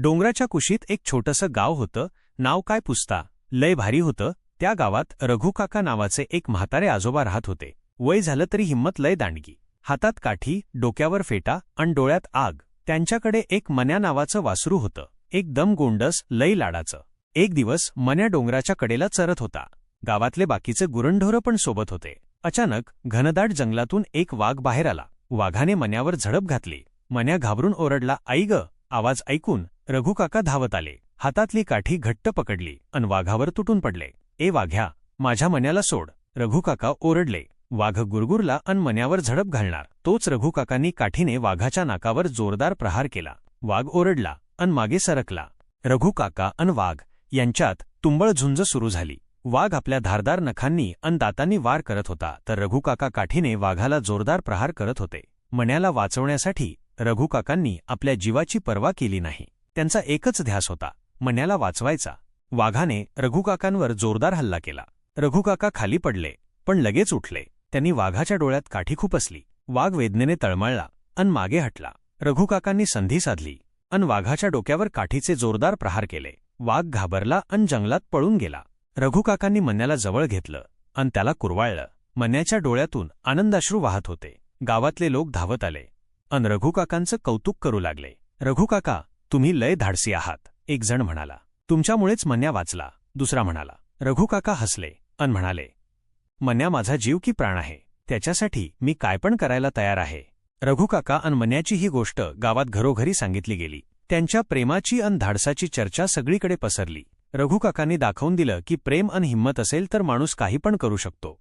डोंगराच्या कुशीत एक छोटंसं गाव होतं. नाव काय पुसता? लय भारी होतं. त्या गावात रघुकाका नावाचे एक म्हातारे आजोबा राहत होते. वय झालं तरी हिंमत लय दांडगी. हातात काठी डोक्यावर फेटा आणि डोळ्यात आग. त्यांच्याकडे एक मन्या नावाचं वासरू होतं. एकदम गोंडस लय लाडाचं. एक दिवस मन्या डोंगराच्या कडेला चरत होता. गावातले बाकीचे गुरंढोरं पण सोबत होते. अचानक घनदाट जंगलातून एक वाघ बाहेर आला. वाघाने मन्यावर झडप घातली. मन्या घाबरून ओरडला आई ग आवाज ऐकून रघुकाका धावत आले. हातातली काठी घट्ट पकडली अन वाघावर तुटून पडले. ए वाघ्या माझ्या मन्याला सोड. रघुकाका ओरडले. वाघ गुरगुरला अन मन्यावर झडप घालणार. तोच रघुकाकांनी काठीने वाघाच्या नाकावर जोरदार प्रहार केला. वाघ ओरडला अन मागे सरकला. रघुकाका अन वाघ यांच्यात तुंबळ झुंज सुरू झाली. वाघ आपल्या धारदार नखांनी अन दातांनी वार करत होता. तर रघुकाका काठीने वाघाला जोरदार प्रहार करत होते. मन्याला वाचवण्यासाठी रघुकाकांनी आपल्या जीवाची पर्वा केली नाही. त्यांचा एकच ध्यास होता मन्याला वाचवायचा. वाघाने रघुकाकांवर जोरदार हल्ला केला. रघुकाका खाली पडले पण लगेच उठले. त्यांनी वाघाच्या डोळ्यात काठी खुपसली. वाघ वेदनेने तळमळला अन मागे हटला. रघुकाकांनी संधी साधली अन वाघाच्या डोक्यावर काठीचे जोरदार प्रहार केले. वाघ घाबरला अन जंगलात पळून गेला. रघुकाकांनी मन्याला जवळ घेतलं अन त्याला कुरवाळलं. मन्याच्या डोळ्यातून आनंदाश्रू वाहत होते. गावातले लोक धावत आले. अन रघुकाकांचं कौतुक करू लागले. रघुकाका तुम्ही लय धाडसी आहात एक जण म्हणाला. तुमच्यामुळेच मन्या वाचला. दुसरा म्हणाला. रघुकाका हसले. अन म्हणाले. मन्या माझा जीव की प्राण आहे. त्याच्यासाठी मी काय पण करायला तयार आहे. रघुकाका अन मन्याची ही गोष्ट गावात घरोघरी सांगितली गेली. त्यांच्या प्रेमाची अन धाडसाची चर्चा सगळीकडे पसरली. रघुकाकांनी दाखवून दिलं की प्रेम अन हिंमत असेल तर माणूस काही पण करू शकतो.